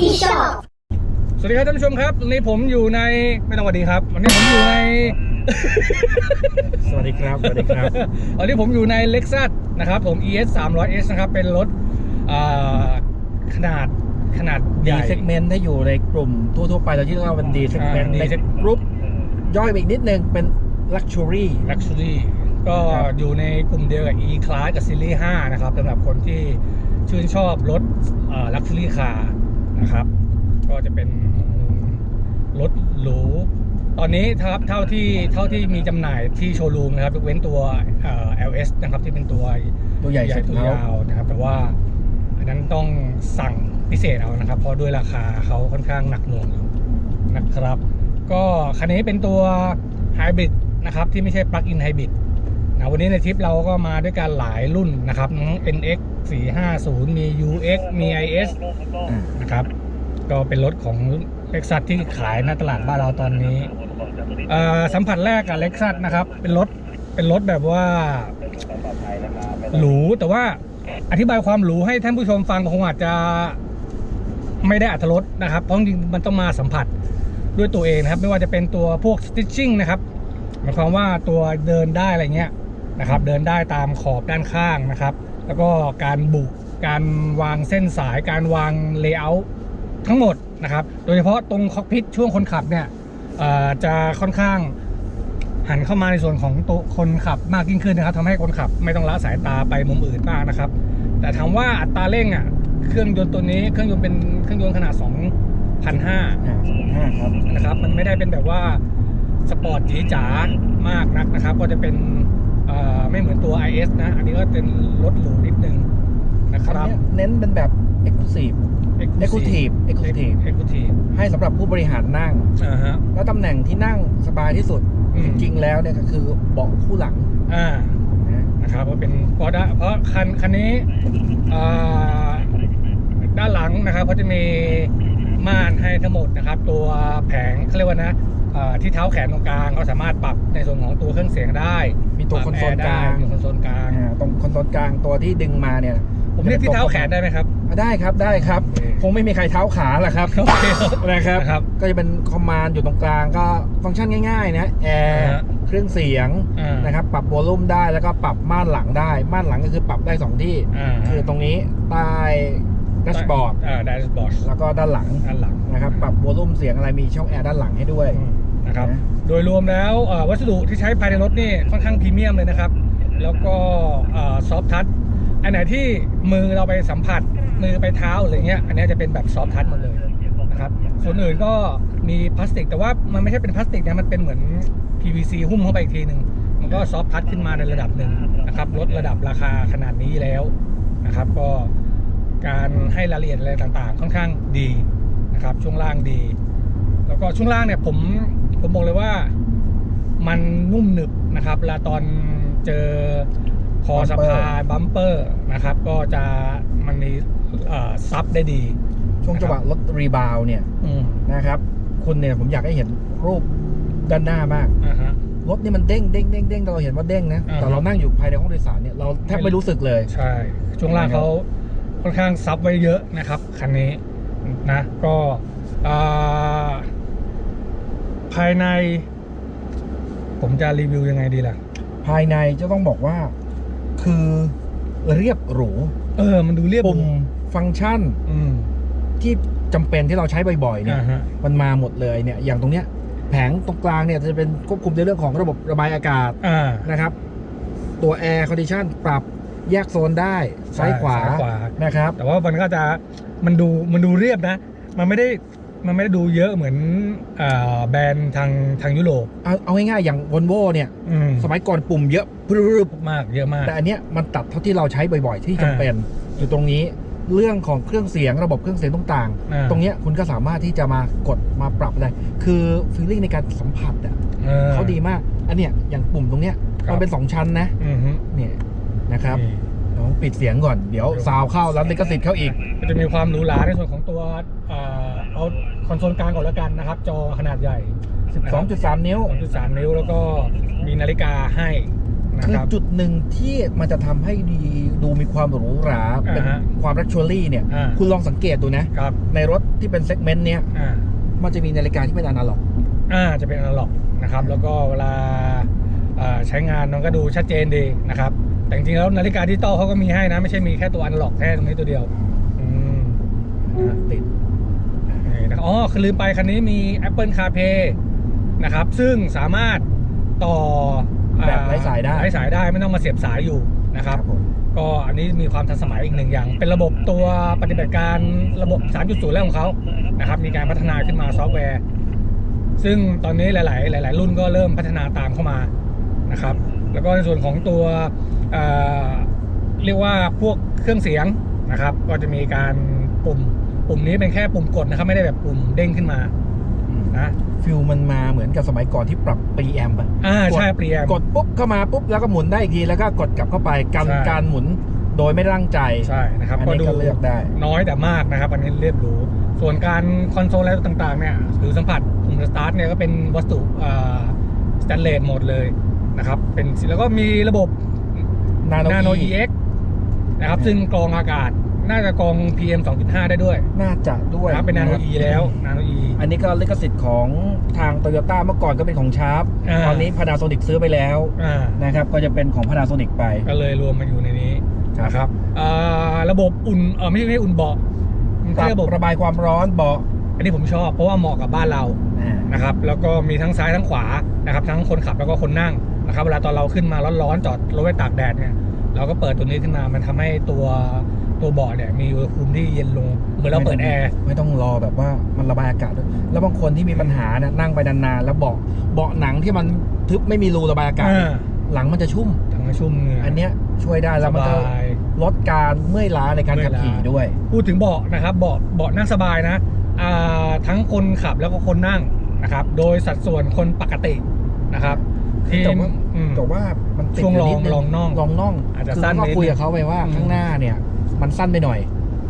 ที่ชอบ สวัสดีครับท่านผู้ชมครับวันนี้ผมอยู่ในไม่ต้องสวัสดีครับ วันนี้ผมอยู่ใน สวัสดีครับ สวัสดีครับวันนี้ผมอยู่ใน Lexus นะครับ ผม ES 300S นะครับ เป็นรถอ่าขนาดขนาดใหดีญ่ เซกเมนต์ถ้าอยู่ในกลุ่มทั่วๆไปเราที่เรียกว่าเป็นดีเซกเมนต์อ่าใน D segment กรุ๊ปย่อยไปอีกนิดนึงเป็นลักชัวรี่ Luxury ก็ครับอยู่ในกลุ่มเดียวกับ E-Class กับ Series 5 นะครับสำหรับคนที่ชื่นชอบรถอ่า Luxury Car นะครับ ก็จะเป็นรถหรูตอนนี้ครับเท่าที่เท่าที่มีจำหน่ายที่โชว์รูมนะครับยกเว้นตัวเอ่อ LS นะครับที่เป็นตัวตัวใหญ่สุดตัวยาวนะครับ แต่ว่าอันนั้นต้องสั่งพิเศษเอานะครับ เพราะด้วยราคาเขาค่อนข้างหนักหน่วงอยู่นะครับ ก็คันนี้เป็นตัวไฮบริดนะครับที่ไม่ใช่ปลั๊กอินไฮบริดนะวันนี้ในทริปเราก็มาด้วยกันหลายรุ่นนะครับทั้ง NX 450 มี UX มี IS อ่านะครับก็เป็นรถของ Lexus ที่ขายหน้าตลาดบ้านเราตอนนี้เอ่อสัมผัสแรกกับ Lexus นะครับ เป็นรถเป็นรถแบบว่าหรูแต่ว่าอธิบายความหรูให้ท่านผู้ชมฟังคงอาจจะไม่ได้อัตรสนะครับ เพราะจริงๆมันต้องมาสัมผัสด้วยตัวเองนะครับ ไม่ว่าจะเป็นตัวพวก stitching นะครับหมายความว่าตัวเดินได้อะไรเงี้ยนะครับ เดินได้ตามขอบด้านข้างนะครับ แล้วก็การบุการวางเส้นสายการวางเลเยอร์ทั้งหมดนะครับ โดยเฉพาะตรงคอกพิทช่วงคนขับเนี่ยเอ่อจะค่อนข้างหันเข้ามาในส่วนของตัวคนขับมากยิ่งขึ้นนะครับทำให้คนขับไม่ต้องละสายตาไปมุมอื่นมากนะครับ แต่ถามว่าอัตราเร่งอะเครื่องยนต์ตัวนี้เครื่องยนต์เป็นเครื่องยนต์ขนาด 2,500อ่าสองห้าครับนะครับ มันไม่ได้เป็นแบบว่าสปอร์ตจีจ๋ามากนักนะครับ ก็จะเป็นเอ่อ ไม่เหมือนตัว IS นะ อันนี้ก็เป็นรถหรูนิดนึงนะคคันรับเนี้ยเน้นเป็นแบบ Exclusive Executive Executive Executive ให้สำหรับผู้บริหารนั่งอ่าฮะแล้วตำแหน่งที่นั่งสบายที่สุดอืมจริงๆแล้วเนี่ยก็คือเบาะคู่หลังอ่านะนะครับก็เป็นเพราะด้านเพราะคันคันนี้อ่าด้านหลังนะครับเขาจะมีม่านให้ทั้งหมดนะครับ ตัวแผงเขาเรียกว่านะอ่า ที่เท้าแขนตรงกลางก็สามารถปรับในส่วนของตัวเครื่องเสียงได้มีตัวปครัอบนโซลแร์กลางได้มีคอนโซลกลางอ่าตรงคอนโซลกลางตัวที่ดึงมาเนี่ย ผมเรียกที่เท้าแขนได้ไหมครับอะได้ครับได้ครับโอเคคงไม่มีใครเท้าขาแหละครับโอเคครับนะครับนะครับ ก็จะเป็นคอมมานด์อยู่ตรงกลางก็ฟังก์ชันง่ายๆนะแอร์อ่าฮะเครื่องเสียงอ่านนะครับปรับวอลลุ่มได้แล้วก็ปรับม่านหลังได้ ม่านหลังก็คือปรับได้ 2 ที่อ่าคือตรงนี้ใต้แดชบอร์ดอ่าดัชบอร์ดแล้วก็ด้านหลังด้านหลังนะครับ ปรับวอลลุ่มเสียงอะไรมีช่องแอร์ด้านหลังให้ด้วยอืม นะครับนะโดยรวมแล้วเอ่อวัสดุที่ใช้ภายในรถนี่ค่อนข้างพรีเมียมเลยนะครับ แล้วก็ซอฟทัชอันไหนที่มือเราไปสัมผัสมือไปเท้าอะไรเงี้ยอันนี้จะเป็นแบบซอฟทัชหมดเลยนะครับส่วนอื่นก็มีพลาสติก แต่ว่ามันไม่ใช่เป็นพลาสติกนะมันเป็นเหมือน PVC หุ้มเข้าไปอีกทีหนึ่งมันก็ซอฟทัชขึ้นมาในระดับหนึ่งนะครับลดระดับราคาขนาดนี้แล้วนะครับ ก็การให้รายละเอียดอะไรต่างๆ ค่อนข้างดีนะครับช่วงล่างดี แล้วก็ช่วงล่างเนี่ยผม ผมบอกเลยว่ามันนุ่มหนึบนะครับเวลาตอนเจอคอ Bumper สะพานบัมเปอร์นะครับ ก็จะมันมีเอ่อซับได้ดี ช่วงจังหวะรถรีบาวเนี่ยอืมนะครับ คุณเนี่ยผมอยากให้เห็นรูปด้านหน้ามากอ่าฮะรถนี่มันเด้งเด้งเด้งเด้งเราเห็นว่าเด้งนะอ่าฮะแต่เรานั่งอยู่ภายในห้องโดยสารเนี่ยเราแทบไม่รู้สึกเลยใช่ช่วงล่างเขาค่อนข้างซับไว้เยอะนะครับคันนี้นะก็อ่า ภายใน ผมจะรีวิวยังไงดีล่ะ ภายในจะต้องบอกว่า คือเรียบหรูเออ มันดูเรียบหปุ่มรูฟังก์ชัน อืม ที่จำเป็นที่เราใช้บ่อยๆเนี่ย อ่าฮะ มันมาหมดเลยเนี่ย อย่างตรงเนี้ย แผงตรงกลางเนี่ยจะเป็นควบคุมในเรื่องของระบบระบายอากาศอ่านะครับ ตัวแอร์คอนดิชันปรับแยกโซนได้ซ้ายขวาซ้ายขวา นะครับ แต่ว่ามันก็จะมันดูมันดูเรียบนะ มันไม่ได้ มันไม่ได้ดูเยอะเหมือนอ่าแบรนด์ทางทางยุโรปเอาเอาง่ายๆอย่างวอลโวเนี่ย อืมสมัยก่อนปุ่มเยอะพรึบมากเยอะมาก แต่อันเนี้ยมันตัดเท่าที่เราใช้บ่อยๆ ที่จำเป็นอยู่ตรงนี้เรื่องของเครื่องเสียงระบบเครื่องเสียงต่างอ่า ๆ ตรงเนี้ยคุณก็สามารถที่จะมากดมาปรับได้คือฟีลลิ่งในการสัมผัสอะออ เขาดีมาก อันเนี้ยอย่างปุ่มตรงเนี้ยครับ มันเป็นสองชั้นนะอือฮึเนี่ยนะครับนี่เดี๋ยวปิดเสียงก่อนเดี๋ยวซาวเข้าแล้วลิขสิทธิ์เข้าอีกก็จะมีความหรูหราในส่วนของตัวอ่าเอา คอนโซลกลางก่อนแล้วกันนะครับ จอขนาดใหญ่ 12.3 นิ้ว 2.3 นิ้วแล้วก็มีนาฬิกาให้นะคือครับ จุดหนึ่งที่มันจะทำให้ดีดูมีความหรูหราเป็นอ่าฮะความรักชัวรี่เนี่ย อ่า คุณลองสังเกตดูนะ ครับในรถที่เป็นเซกเมนต์เนี้ยอ่ามันจะมีนาฬิกาที่เป็นอนาล็อก อ่าจะเป็นอนาล็อกนะครับ แล้วก็เวลาเอ่อใช้งานมันก็ดูชัดเจนดีนะครับ แต่จริงๆแล้วนาฬิกาดิจิตอลเขาก็มีให้นะ ไม่ใช่มีแค่ตัวอนาล็อกแค่ตรงนี้ตัวเดียวอืมนะติดนี่นะครับ อ๋อคือลืมไปคันนี้มี Apple CarPlay นะครับ ซึ่งสามารถต่ออ่แบบไร้สายได้ไร้สายได้ไม่ต้องมาเสียบสายอยู่นะครับผมก็อันนี้มีความทันสมัยอีกหนึ่งอย่าง เป็นระบบตัวปฏิบัติการระบบ 3.0แล้วของเขานะครับ มีการพัฒนาขึ้นมาซอฟต์แวร์ ซึ่งตอนนี้หลาย ๆ หลาย ๆ รุ่นก็เริ่มพัฒนาตามเข้ามานะครับ แล้วก็ในส่วนของตัวเอ่อเรียกว่าพวกเครื่องเสียงนะครับ ก็จะมีการปุ่ม ปุ่มนี้เป็นแค่ปุ่มกดนะครับ ไม่ได้แบบปุ่มเด้งขึ้นมาอืมนะฟิลมันมาเหมือนกับสมัยก่อนที่ปรับปรีแอมป์อะอ่าใช่เปลี่ยนกดปุ๊บเข้ามาปุ๊บแล้วก็หมุนได้อีกทีแล้วก็กดกลับเข้าไปกันใช่การหมุนโดยไม่ได้ตั้งใจใช่นะครับอันก็นี้ดูก็เลือกได้ น้อยแต่มากนะครับ อันนี้เรียบหรูส่วนการคอนโซลอะไรต่างๆเนี่ยหรือสัมผัสปุ่มสตาร์ทเนี่ยก็เป็นวัสดุสแตนเลสหมดเลยนะครับเป็นแล้วก็มีระบบ Nano Nano E EX นะครับซึ่งกรองอากาศ น่าจะกรอง PM 2.5 ได้ด้วยน่าจะด้วยนะครับเป็น Nano E แล้ว Nano E อันนี้ก็ลิขสิทธิ์ของทางโตโยต้าเมื่อก่อนก็เป็นของชาร์ปอ่า ตอนนี้พานาโซนิกซื้อไปแล้วอ่านะครับก็จะเป็นของพานาโซนิกไปก็เลยรวมมาอยู่ในนี้ครับนะครับอ่าระบบอุ่นเออไม่ใช่ไม่ใช่อุ่นเบาะมันปรับเรียกระบบระบายความร้อนเบาะอันนี้ผมชอบเพราะว่าเหมาะกับบ้านเรา อ่า นะครับแล้วก็มีทั้งซ้ายทั้งขวานะครับทั้งคนขับแล้วก็คนนั่งนะครับเวลาตอนเราขึ้นมาร้อนๆจอดรถไว้ตากแดดเนี่ยเราก็เปิดตัวนี้ขึ้นมามันทำให้ตัว ตัวเบาะเนี่ยมีอุณหภูมิที่เย็นลงเหมือนเราเปิดแอร์ไม่ต้องรอแบบว่ามันระบายอากาศด้วยแล้วบางคนที่มีปัญหานะนั่งไปนานๆแล้วเบาะเบาะหนังที่มันทึบไม่มีรูระบายอากาศอ่าหลังมันจะชุ่มทำให้ชุ่มเหงื่ออัอันเนี้ยช่วยได้สแล้วมันบาก็ยลดการเมื่อยล้าในการขับขี่ด้วย พูดถึงเบาะนะครับเบาะเบาะนั่งสบายนะอ่าทั้งคนขับแล้วก็คนนั่งนะครับ โดยสัดส่วนคนปกตินะครับที่แต่ว่าอืมแต่ว่ามันติดช่วงยู่นิดนึลองน่องลองน่องอาจจะคืสั้นก็ไปนิดคุยกับเขาไปว่าอืมข้างหน้าเนี่ย มันสั้นไปหน่อย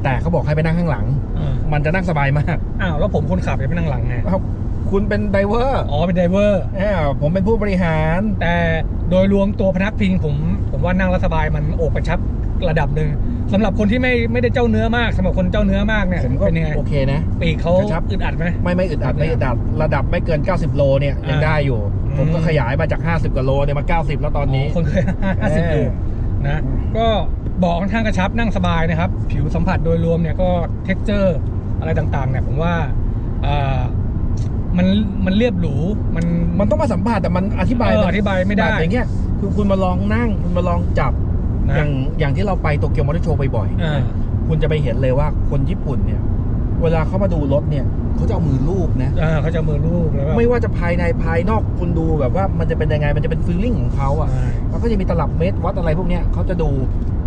แต่เขาบอกให้ไปนั่งข้างหลัง อ่ามันจะนั่งสบายมากอ้าวแล้วผมคนขับจะไปนั่งหลังไงเอ้าคุณเป็นไดเวอร์อ๋อเป็นไดเวอร์เอ้าผมเป็นผู้บริหาร แต่โดยรวมตัวพนักพิงผมผมว่านั่งแล้วสบายมันโอบกระชับระดับหนึ่งสำหรับคนที่ไม่ไม่ได้เจ้าเนื้อมากสำหรับคนเจ้าเนื้อมากเนี่ยผมก็เป็นยังไงโอเคนะ ปีกเขากระชับ อึดอัดไหม ไม่ไม่อึดอัดไม่อึดอัดระดับไม่เกิน 90 โลเนี่ยยังอ่าได้อยู่ อืม ผมก็ขยายมาจาก 50กว่าโลเนี่ยมา 90 แล้วตอนนี้ คนเคยห้าสิบอยู่ นะก็เบาะค่อนข้างกระชับนั่งสบายนะครับ ผิวสัมผัสโดยรวมเนี่ยก็เท็กเจอร์อะไรต่างๆเนี่ยผมว่าอ่ามันมันเรียบหรูมันมันต้องมาสัมผัสแต่มันอธิบายเออมันอธิบายไม่ได้แบบอย่างเงี้ยคือคุณมาลองนั่ง คุณมาลองจับนะอย่างอย่างที่เราไปโตเกียวมอเตอร์โชว์บ่อยๆอ่าคุณจะไปเห็นเลยว่าคนญี่ปุ่นเนี่ย เวลาเขามาดูรถเนี่ย เขาจะเอามือลูบนะ อ่าเขาจะเอามือลูบแล้วก็ไม่ว่าจะภายในภายนอกคุณดูแบบว่ามันจะเป็นยังไงมันจะเป็นฟีลลิ่งของเขาอะ ใช่มันก็จะมีตลับเมตรวัดอะไรพวกเนี้ยเขาจะดู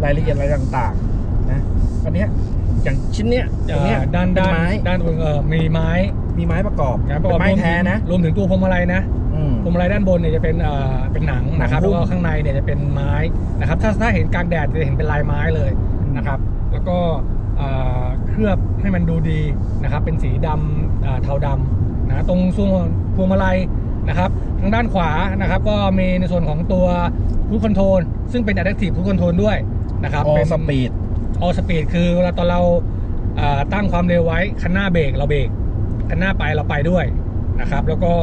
รายละเอียดอะไรต่างๆนะอันเนี้ยอย่างชิ้นเนี้ยตรงเนี้ยอ่าด้านเป็นด้านไม้ด้านบนเออมีไม้มีไม้ประกอบนะเป็นไม้แท้นะรวมถึงตัวพวงมาลัยนะอืม พวงมาลัยด้านบนเนี่ยจะเป็นเอ่อเป็นหนังนะครับหนังหุ้แล้วมก็ข้างในเนี่ยจะเป็นไม้นะครับถ้าถ้าเห็นกลางแดดจะเห็นเป็นลายไม้เลยนะครับ แล้วก็ เอ่อเคลือบให้มันดูดีนะครับ เป็นสีดำอ่าเทาดำนะตรงช่วงพวงมาลัยนะครับ ทางด้านขวานะครับ ก็มีในส่วนของตัวคูดคอนโทรลซึ่งเป็น Adaptive Cruise Control ด้วยนะครับออเป็นสปีดออสปีดคือเวลาตอนเราเอ่อตั้งความเร็วไว้คันหน้าเบรกเราเบรกคันหน้าไปเราไปด้วยนะครับ แล้วก็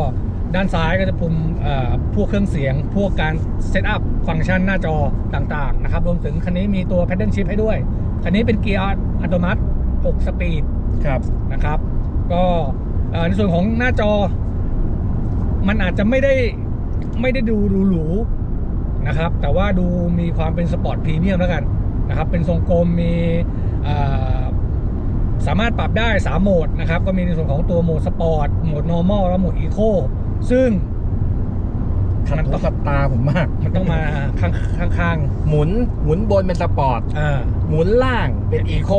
ด้านซ้ายก็จะปุ่มเอ่อพวกเครื่องเสียง พวกการเซตอัพฟังก์ชันหน้าจอต่างๆนะครับ รวมถึงคันนี้มีตัว Paddle Shift ให้ด้วย คันนี้เป็นเกียร์อัตโนมัติ 6 สปีดครับนะครับ ก็เอ่อในส่วนของหน้าจอ มันอาจจะไม่ได้ไม่ได้ดูหรูๆนะครับ แต่ว่าดูมีความเป็นสปอร์ตพรีเมียมแล้วกันนะครับ เป็นทรงกลมมีเอ่อสามารถปรับได้ 3 โหมดนะครับ ก็มีในส่วนของตัวโหมดสปอร์ตโหมด normal และโหมด eco ซึ่ง ขัดมันหูต้อง ขัดตาผมมาก มันต้องมาข้างข้างหมุนหมุนบนเป็นสปอร์ต ๆอ่า หมุนล่างเป็นอีโค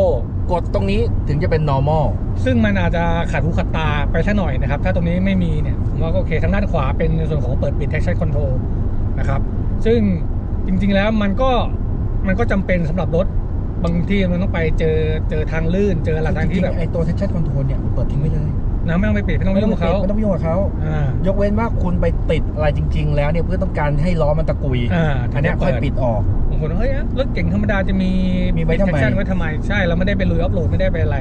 กดตรงนี้ถึงจะเป็น normal ซึ่งมันอาจจะขัดหูขัดตาไปสักหน่อยนะครับ ถ้าตรงนี้ไม่มีเนี่ยผมว่าก็โอเคทางด้านขวาเป็นในส่วนของเปิดปิด traction control นะครับ ซึ่งจริงๆแล้วมันก็มันก็จำเป็นสำหรับรถ บางที่มันต้องไปเจอเจอทางลื่น เจออะไรทางที่แบบ จริงๆไอตัว traction control เนี่ยเปิดทิ้งไว้เลย นะไม่ต้องไปปิดไม่ต้องไปยุ่งกับเขาไม่ต้องไปยุ่งกับเขาอ่ายกเว้นว่าคุณไปติดอะไรจริง ๆ แล้วเนี่ยเพื่อต้องการให้ล้อมันตะกุยอ่าอันเนี้ยค่อยปิดออกบางคนว่าเฮ้ยรถเก่งธรรมดาจะมีมีไว้ทำไมแอคชั่นไว้ทำไมใช่เราไม่ได้ไปลุยออฟโหลดไม่ได้ไปอะไร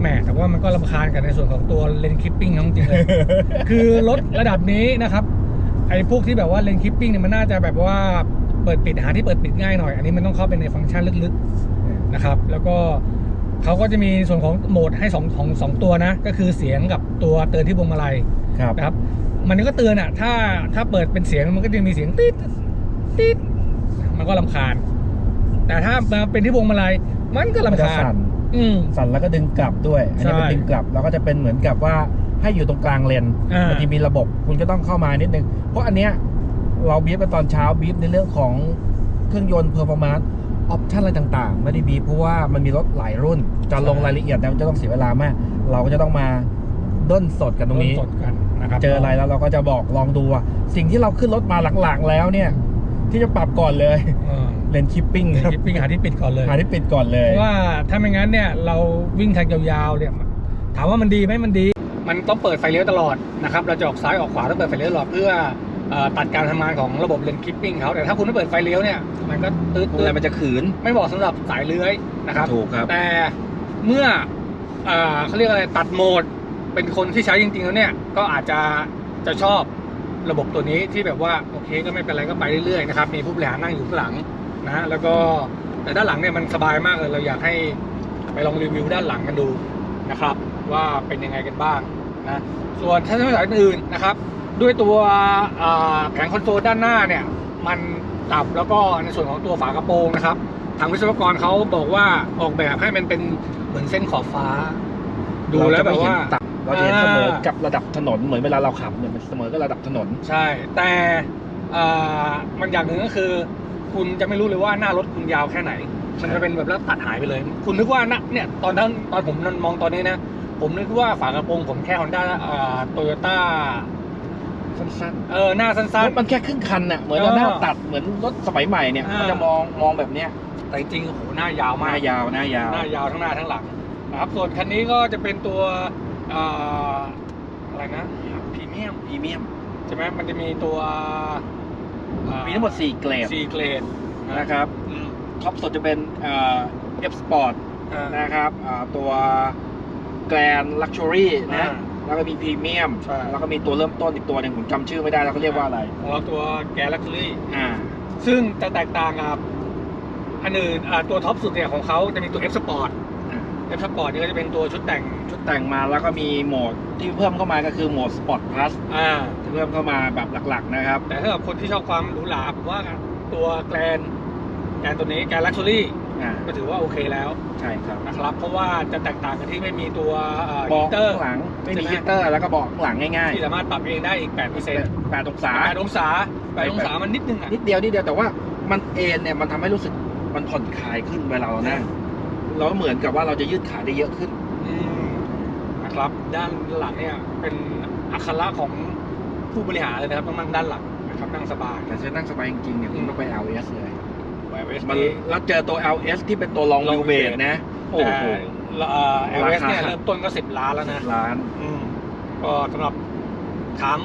แหมแต่ว่ามันก็ลำคาญกันในส่วนของตัวเลนคิปปิ้งของจริงเลยคือรถระดับนี้นะครับไอ้พวกที่แบบว่าเลนคิปปิ้งเนี่ยมันน่าจะแบบว่าเปิดปิดหาที่เปิดปิดง่ายหน่อย อันนี้มันต้องเข้าไปในฟังก์ชันลึกๆนะครับ แล้วก็ เขาก็จะมีส่วนของโหมดให้สองของสองตัวนะ ก็คือเสียงกับตัวเตือนที่พวงมาลัยครับนะครับ มันก็เตือนอะ ถ้าถ้าเปิดเป็นเสียงมันก็จะมีเสียงติดติดมันก็ลำคาญ แต่ถ้ามาเป็นที่พวงมาลัยมันก็มันลำจะคาญสั่นอืม สั่นแล้วก็ดึงกลับด้วย อันนี้เป็นใช่ดึงกลับแล้วก็จะเป็นเหมือนกับว่าให้อยู่ตรงกลางเลนอ่าบางทีมีระบบคุณก็ต้องเข้ามานิดนึง เพราะอันเนี้ยเราบีบกันตอนเช้าบีบในเรื่องของเครื่องยนต์เพอร์ฟอร์มานซ์ ออปชั่นอะไรต่างๆ ไม่ได้บีบเพราะว่ามันมีรถหลายรุ่น จะลงรายละเอียดเนี่ยมันจะต้องเสียเวลามาก เราก็จะต้องมาด้นสดกันตรงนี้ สดกันนะครับเจออะไรแล้วเราก็จะบอกลองดูว่าสิ่งที่เราขึ้นรถมาหลังๆแล้วเนี่ย ที่จะปรับก่อนเลยเออเลนคิปปิ้งครับคิปปิ้งหาที่ปิดก่อนเลยหาที่ปิดก่อนเลยเพราะว่าถ้าไม่งั้นเนี่ยเราวิ่งทางยาวๆเนี่ยถามว่ามันดีไหมมันดี มันต้องเปิดไฟเลี้ยวตลอดนะครับเราจะออกซ้ายออกขวาต้องเปิดไฟเลี้ยวตลอดเพื่อเอ่อ ตัดการทำงานของระบบเลนคิปปิ้งเขาแต่ถ้าคุณไม่เปิดไฟเลี้ยวเนี่ยมันก็ตืดอะไรมันจะขืน ไม่เหมาะสำหรับสายเลื้อยนะครับถูกครับแต่เมื่อเอ่อเขาเรียกอะไรตัดโหมดเป็นคนที่ใช้จริงๆแล้วเนี่ยก็อาจจะจะชอบระบบตัวนี้ที่แบบว่าโอเคก็ไม่เป็นไรก็ไปเรื่อยๆนะครับมีผู้บริหารนั่งอยู่ข้างหลังนะแล้วก็แต่ด้านหลังเนี่ยมันสบายมากเลยเราอยากให้ไปลองรีวิวด้านหลังกันดูนะครับ ว่าเป็นยังไงกันบ้างนะส่วนถ้าสายอื่นนะครับ ด้วยตัวอ่าแผงคอนโซลด้านหน้าเนี่ยมันตับแล้วก็ในส่วนของตัวฝากระโปรงนะครับ ทางวิศวกรเขาบอกว่าออกแบบให้มันเป็นเหมือนเส้นขอบฟ้า ดูแล้วแบบว่าเราจะเห็นเสมออ่ากับระดับถนนเหมือนเวลาเราขับเนี่ยมันเสมอกับระดับถนน ใช่ แต่อ่ามันอย่างหนึ่งก็คือ คุณจะไม่รู้เลยว่าหน้ารถคุณยาวแค่ไหน มันจะเป็นแบบแล้วตัดหายไปเลย คุณนึกว่านะเนี่ยตอนนั้นตอนผมมองตอนนี้นะ ผมนึกว่าฝากระโปรงผมแค่ฮอนด้าโตโยต้า สั้นเออหน้าสั้ๆนรถมันแค่ครึ่งคันน่ะเหมือนเราเออหน้าตัดเหมือนรถสมัยใหม่เนี่ยอ่ามั มันจะมองมองแบบเนี้ยๆแต่จริงๆโอ้โหหน้ายาวหมาน้ากยาวหน้ายาวหน้ายาวทั้งหน้าทั้งหลังนะครับส่วนคันนี้ก็จะเป็นตัวอ่าอะไรนะพรีเมียมพรีเมียมใช่ไหมมันจะมีตัวอ่ามีทั้งหมด 4 เกรดสี่เกรดนะครับอืมท็อปสุดจะเป็นเอ่อ F Sport อ่า นะครับอ่าตัว Grand Luxury นะอ่า แล้วก็มีพรีเมียม ใช่ แล้วก็มีตัวเริ่มต้นอีกตัวหนึ่งผมจำชื่อไม่ได้แล้วเขาเรียกว่าอะไร ของเราตัวแกลักซ์ลี่ อ่า ซึ่งจะแตกต่างกับอันอื่นอ่าตัวท็อปสุดเนี่ยของเขาจะมีตัว F Sport F Sport นี่ก็จะเป็นตัวชุดแต่งชุดแต่งมาแล้วก็มีโหมดที่เพิ่มเข้ามาก็คือโหมด Sport Plus อ่า ที่เพิ่มเข้ามาแบบหลักๆนะครับ แต่ถ้ากับคนที่ชอบความหรูหราผมว่าตัวแกรนแกรนตัวนี้แกรลักชัวรี่ อ่า ก็ถือว่าโอเคแล้วใช่ครับนะครับเพราะว่าจะแตกต่างกันที่ไม่มีตัวเบาะฮีเตอร์ ข้างหลังไม่มีใช่ไหม ฮีเตอร์ แล้วก็เบาะข้างหลังง่ายที่สามารถปรับเองได้อีก8%ๆแปดองศา8องศา8องศามันนิดนึงอะนิดเดียวนิดเดียวแต่ว่ามันเอนเนี่ยมันทำให้รู้สึกมันผ่อนคลายขึ้นเวลาเรานั่งเราเหมือนกับว่าเราจะยืดขาได้เยอะขึ้น อืมนะครับด้านหลังเนี่ยเป็นอัคระของผู้บริหารเลยนะครับต้องนั่งด้านหลังนะครับนั่งสบาย แต่จะนั่งสบายจริงๆเนี่ยคุณต้องไป LS เลย ไวเวสมันนี้แล้วเจอตัว LS ที่เป็นตัวลอง Long วิวเบ wheelbase นะ โอ้โหเอลเอสเนี่ยราคา เริ่มต้นก็ 10 ล้านแล้วนะร้าน อืมก็สำหรับถาม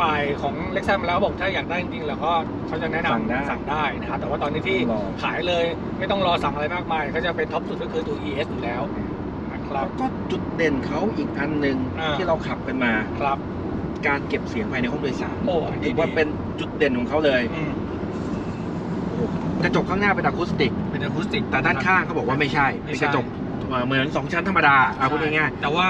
ฝ่ายของเล็กซัสมาแล้วบอกถ้าอยากได้จริงๆแล้วก็เขาจะแนะนำสั่งได้สั่งได้นะครับแต่ว่าตอนนี้ที่รอ ขายเลยไม่ต้องรอสั่งอะไรมากมายเขาจะเป็นท็อปสุดก็คือตัว ES อยู่แล้วนะครับ แล้วก็จุดเด่นเขาอีกอันหนึ่งอ่า ที่เราขับกันมา ครับ การเก็บเสียงภายในห้องโดยสารโอ้อันนี้ถือว่าดีเป็นจุดเด่นของเขาเลย อืม กระจกข้างหน้าเป็นอะคูสติก เป็นอะคูสติกแต่ด้านข้างเขาบอกว่าไม่ใช่ไม่เป็นใช่ กระจกเอ่อเหมือนสองชั้นธรรมดาเอาพูดง่ายแต่ว่า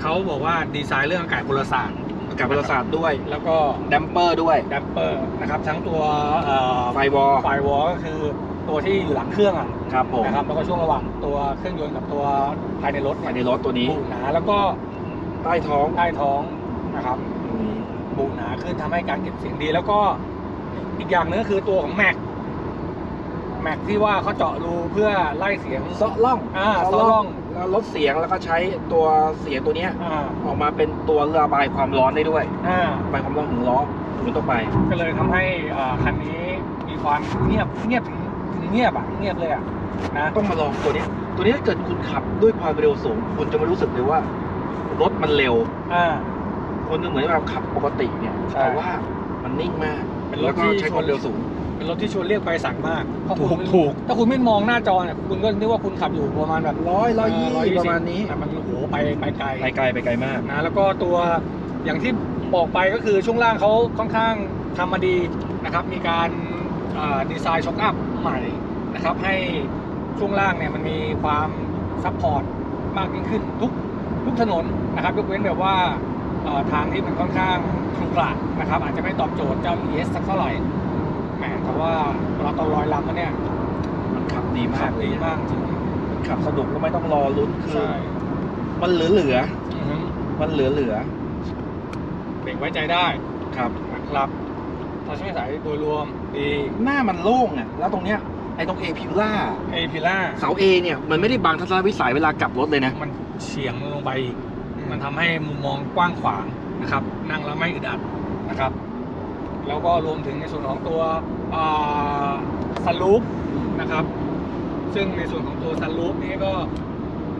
เขาบอกว่าดีไซน์เรื่องอากาศพลศาสตร์ๆอากาศบริษัทด้วยแล้วก็แดมเปอร์ด้วยดับเปอร์นะครับทั้งตัวเอ่อไฟวอลไฟวอลก็คือตัวที่อยู่หลังเครื่องอะครับผมนะครับแล้วก็ช่วงระหว่างตัวเครื่องยนต์กับตัวภายในรถภายในเนี่ยรถตัวนี้ บุหนาแล้วก็ใต้ท้องใต้ท้องนะครับตรงนี้บุหนาขึ้นทำให้การเก็บเสียงดี แล้วก็อีกอย่างหนึงก็คือตัวของแม็ก แม็กที่ว่าเขาเจาะรูเพื่อไล่เสียง เซาะล่องอ่าเซาะร่อง แล้วลดเสียงแล้วก็ใช้ตัวเสียงตัวเนี้ยอ่าออกมาเป็นตัวระบายความร้อนได้ด้วยอ่าระบายความร้อนของล้อหมุนต่อไปก็เลยทำให้อ่าคันนี้มีความเงียบเงียบถึงถึงเงียบอะเงียบเลยอะนะต้องมาลองตัวเนี้ยตัวนี้ถ้าเกิดคุณขับด้วยความเร็วสูง คุณจะไม่รู้สึกเลยว่ารถมันเร็ว อ่า คนนึงเหมือนแบบขับปกติเนี่ยใช่แต่ว่ามันนิ่งมากเป็นรถแล้วก็ที่ ใช้ความเร็วสูง เป็นรถที่ชวนเรียกไปสั่งมากถ้าถูคุกณถูก ถ้าคุณไม่มองหน้าจอเนี่ยคุณก็นึกว่าคุณขับอยู่ประมาณแบบร้อยร้อยยี่120ประมาณนี้ แต่มันโอ้โหไปไปไกล ไปไกลไปไกลมาก นะแล้วก็ตัวอย่างที่บอกไปก็คือช่วงล่างเขาค่อนข้างทำมาดีนะครับมีการอ่าดีไซน์ช็อคอัพใหม่นะครับให้ช่วงล่างเนี่ยมันมีความซัพพอร์ตมากยิ่งขึ้นทุกทุกถนนนะครับยกเว้นแบบว่าเอ่อทางที่มันค่อนข้างขรุขระนะครับอาจจะไม่ตอบโจทย์เจ้า ES สักเท่าไหร่ แหมแต่ว่าเวลาตอนลอยลำแล้วเนี่ยมันขับดีมาขักบดีมากจริงมันขับสนุกแล้วไม่ต้องรอลุ้นคือใช่มันเหลือเหลืออือฮึๆมันเหลือเหลือเบรกไว้ใจได้ๆครับ นะครับทัศนวิสัยโดยรวมดีหน้ามันโล่งอะแล้วตรงเนี้ยไอ้ตรงเอพิล่าเอพิล่าเสาเอเนี่ยมันไม่ได้บังทัศนวิสัยเวลากลับรถเลยนะมันเฉียงลงไปอีกมันทำให้มุมมองกว้างขวางนะครับ นั่งแล้วไม่อึดอัดนะครับ แล้วก็รวมถึงในส่วนของตัวซันลูปนะครับ ซึ่งในส่วนของตัวซันลูปนี้ก็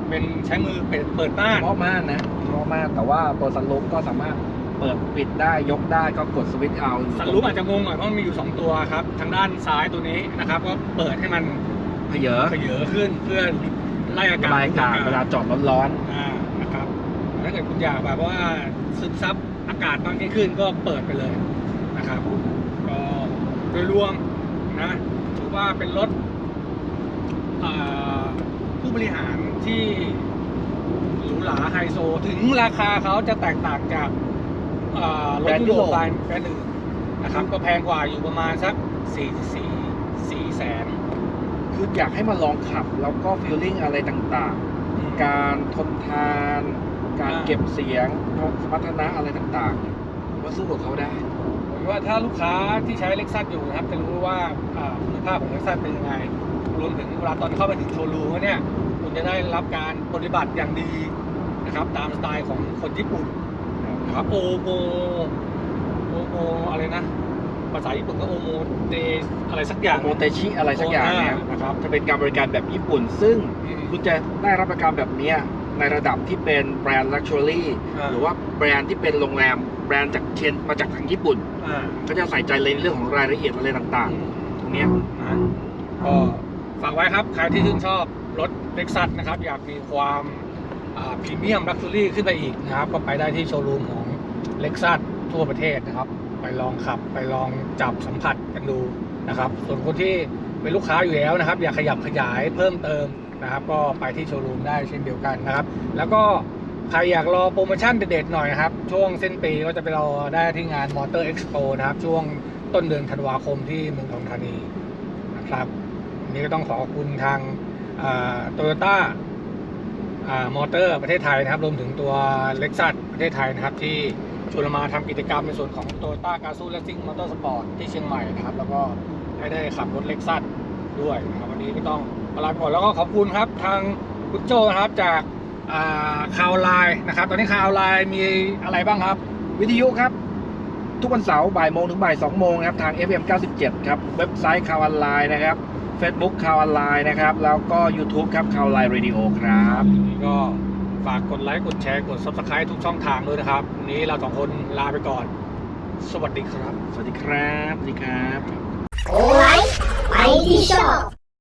เป็นใช้มือเปิดเปิดหน้าเพราะมากนะเพราะมากแต่ว่าตัวสันลุปก็สามารถเปิดปิดได้ยกได้ก็กดสวิตช์เอาซันลูปอาจจะงงหน่อยเพราะมันมีอยู่ 2 ตัวครับทางด้านซ้ายตัวนี้นะครับ ก็เปิดให้มันเพเยอะเขยอขึ้นเพื่อไล่อาระกาศบายอากาศเวลาจอดร้อนอ่านะครับถ้าเกิดคุณอยากแบบว่าซึมซับอากาศมากยิ่งขึ้นก็เปิดไปเลย นะครับ ก็โดยรวมนะถือว่าเป็นรถอ่าผู้บริหารที่หรูหราไฮโซ ถึงราคาเขาจะแตกต่างจากอ่ารถยุโรปแบรนด์แบรนด์อื่นนะครับ ก็แพงกว่าอยู่ประมาณสักสี่สี่สี่แสนๆคืออยากให้มาลองขับ แล้วก็ฟีลลิ่งอะไรต่างๆ การทนทาน การอ่าเก็บเสียงสมรรถนะอะไรต่างๆเนี่ยมาสู้กับเขาได้ผม ว่าถ้าลูกค้าที่ใช้เล็กซัสอยู่นะครับจะรู้ว่าอ่าคุณภาพของเล็กซัสเป็นยังไง รวมถึงเวลาตอนเข้าไปถึงโชว์รูมเนี่ยคุณจะได้รับการปฏิบัติอย่างดีนะครับตามสไตล์ของคนญี่ปุ่นนะครับโอโมโอโมอะไรนะภาษาญี่ปุ่นก็โอโมเดอะไรสักอย่างโมเตชิอะไรสักอย่างเนี่ยนะครับจะเป็นการบริการแบบญี่ปุ่น ซึ่งอืมคุณจะได้รับประกันแบบเนี้ยในระดับที่เป็นแบรนด์ลักชัวรี่อ่าหรือว่าแบรนด์ที่เป็นโรงแรม แบรนด์จากเชนมาจากทางญี่ปุ่น อ่าก็จะใส่ใจในเรื่องของรายละเอียดอะไรต่างๆ ตรงเนี้ยนะก็ฝากไว้ครับ ใครที่ชื่นชอบรถเล็กซัสนะครับ อยากมีความพรีเมียมลักชัวรี่ขึ้นไปอีกนะครับ ก็ไปได้ที่โชว์รูมของเล็กซัสทั่วประเทศนะครับ ไปลองขับไปลองจับสัมผัสกันดูนะครับ ส่วนคนที่เป็นลูกค้าอยู่แล้วนะครับ อยากขยับขยายเพิ่มเติมนะครับ ก็ไปที่โชว์รูมได้เช่นเดียวกันนะครับ แล้วก็ ใครอยากรอโปรโมชั่นเด็ดๆหน่อยนะครับ ช่วงสิ้นปีก็จะไปรอได้ที่งานมอเตอร์เอ็กซ์โปนะครับ ช่วงต้นเดือนธันวาคมที่เมืองทองธานีนะครับนนี้ก็ต้องขอขอบคุณทางโตโยต้ามอเตอร์ประเทศไทยนะครับ รวมถึงตัวเล็กซัสประเทศไทยนะครับ ที่ชวนมาทำกิจกรรมในส่วนของโตโยต้าการซูเลซิ่งมอเตอร์สปอร์ตที่เชียงใหม่นะครับ แล้วก็ให้ได้ขับรถเล็กซัสด้วยนะครับวันนี้ก็ต้องลาไปก่อนแล้วก็ขอบคุณครับทางคุณโจนะครับจาก คาวไลน์นะครับ ตอนนี้คาวไลน์มีอะไรบ้างครับ วิทยุครับ ทุกวันเสาร์บ่ายโมงถึงบ่ายสองโมงนะครับ ทาง FM 97 ครับ เว็บไซต์ข่าวออนไลน์นะครับ Facebook ข่าวออนไลน์นะครับ แล้วก็ YouTube ครับข่าวไลน์เรดิโอครับวันนี้ก็ฝากกดไลค์ กดแชร์ กด subscribe ทุกช่องทางด้วยนะครับ วันนี้เราสองคนลาไปก่อน สวัสดีครับ สวัสดีครับ สวัสดีครับ โอ้ไลฟ์ไปที่ชอบ